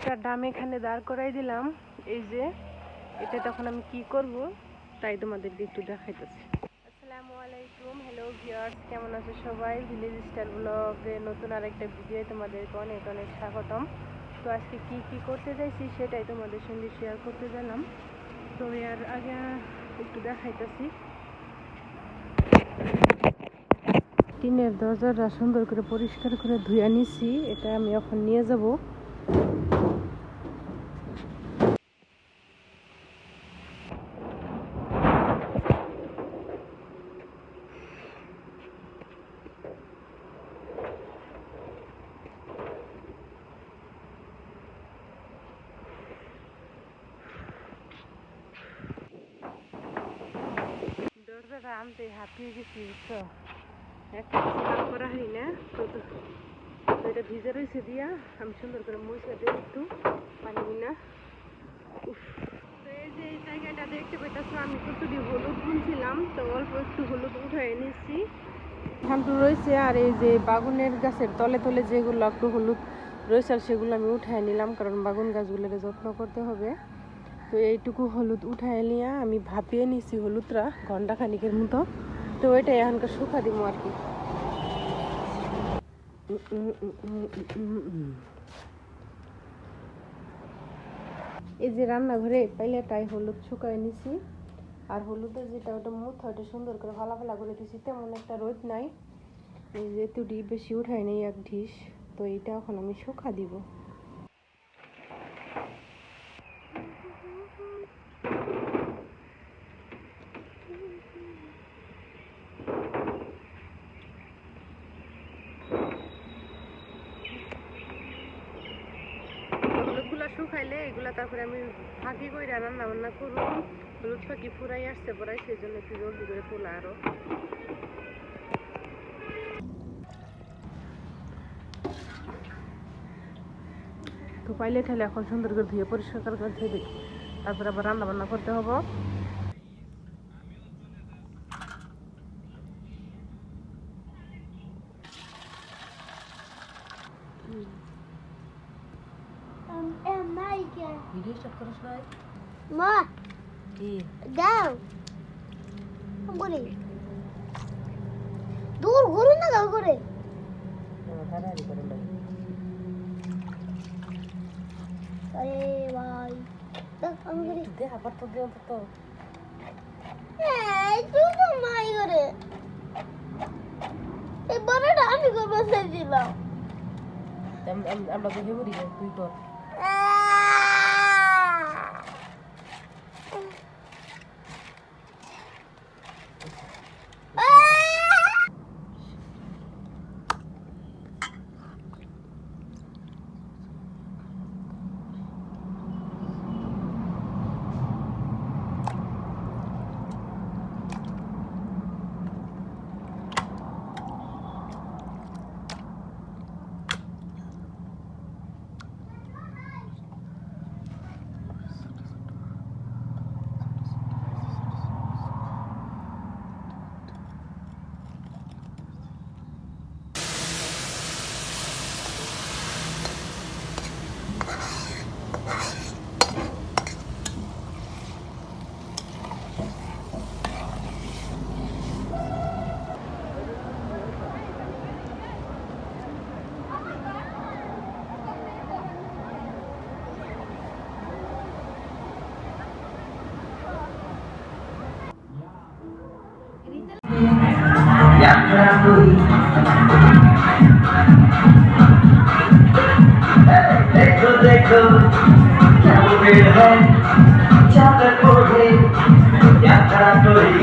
দুইটা ডাম এখানে দাঁড় করাই দিলাম। এই যে, এটা তখন আমি কি করব, তাই তোমাদেরকে একটু দেখাইতেছি। আসসালামু আলাইকুম হ্যালো ভিউয়ার্স কেমন আছো সবাই? ভিলেজ স্টাইল ব্লগে নতুন আরেকটা ভিডিও তোমাদেরকে অনেক অনেক স্বাগতম। তো আজকে কি কি করতে যাইছি সেটাই তোমাদের সঙ্গে শেয়ার করতে গেলাম তো এর আগে একটু দেখাইতেছি। টিনের দরজাটা সুন্দর করে পরিষ্কার করে ধুয়ে নিছি, এটা আমি এখন নিয়ে যাব। হাঁপিয়ে গেছি বুঝছ একটা স্নান করা হয় না। তো এটা ভিজে রয়েছে দিয়া। আমি সুন্দর করে একটু তো এই যে এই জায়গাটা আমি হলুদ বুনছিলাম তো একটু হলুদ রয়েছে, আর এই যে বাগুনের গাছের তলে তলে যেগুলো একটু হলুদ রয়েছে, আর সেগুলো আমি উঠায় নিলাম, কারণ বাগুন গাছগুলোকে যত্ন করতে হবে। তো এইটুকু হলুদ উঠায় নিয়ে আমি ভাপিয়ে নিছি হলুদরা ঘণ্টা খানিকের মতো। তো ওইটা এখানকার শুকা দিব আর কি এই যে রান্নাঘরে পাইলেটাই হলুদ শুকায় নিছি। আর হলুদের যেটা ওটা মুথা, ওটা সুন্দর করে ভালা ভালা করে দিছি, তেমন একটা রোদ নাই। এই যে তুটি বেশি উঠায় নেই এক ঢিস, তো এইটা এখন আমি শুকা দিব। শুকাইলে এগুলা তারপরে আমি ফাঁকি করে রান্না বান্না করব। হলুদ ফাঁকি ফুরাই আসছে পড়াই সেই জন্য একটু জলদি করে তোলা আরও। তো পাইলে ঠাইলে এখন সুন্দর করে ধুয়ে পরিষ্কার করে ধুয়ে দিই তারপরে আবার রান্না বান্না করতে হবে। ভিডিও স্টার্ট করিস না মা কি? দাও। করে দূর ঘুরুন না দাও করে। হারাহারি করে না আরে ভাই দেখ আমি করে দে আবার তো এই তুই তো মাই করে। এই বড়টা আমি করব দিলাম আমরা তো হেবুরি তুই কর দেখো দেখো কেমন হয় চাঁদের পড়ে যাত্রা করি